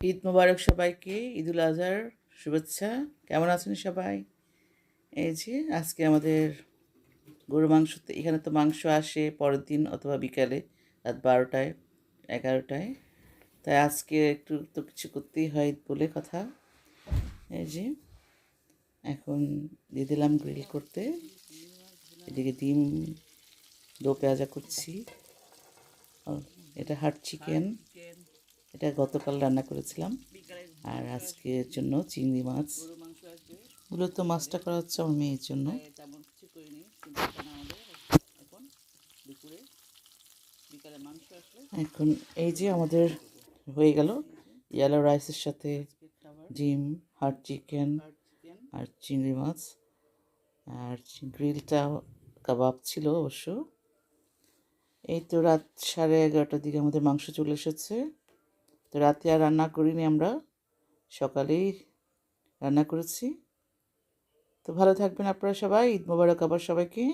ঈদ মোবারক সবাইকে, ঈদুল আজহার শুভেচ্ছা। কেমন আছেন সবাই? এই যে আজকে আমাদের গরু মাংস, এখানে তো মাংস আসে পরের দিন অথবা বিকালে রাত বারোটায়, এগারোটায়। তাই আজকে একটু তো কিছু করতেই হয় বলে কথা। এই যে এখন দিয়ে দিলাম গ্রিল করতে। এদিকে ডিম, দো পেঁয়াজা করছি। এটা হাট চিকেন। এটা গতকাল রান্না করেছিলাম। আর আজকের জন্য চিংড়ি মাছ। মূলত মাছটা করা হচ্ছে আমার মেয়ের জন্য। কিছু এখানে এই যে আমাদের হয়ে গেল ইয়েলো রাইসের সাথে ডিম চিকেন চিকেন আর চিংড়ি মাছ। আর গ্রিলটা কাবাব ছিল অবশ্য। এই তো রাত সাড়ে এগারোটার দিকে আমাদের মাংস চলে এসেছে। তো রাতে আর রান্না করিনি আমরা। সকালেই রান্না করেছি। তো ভালো থাকবেন আপনারা সবাই। ঈদ মোবারক আবার সবাইকে।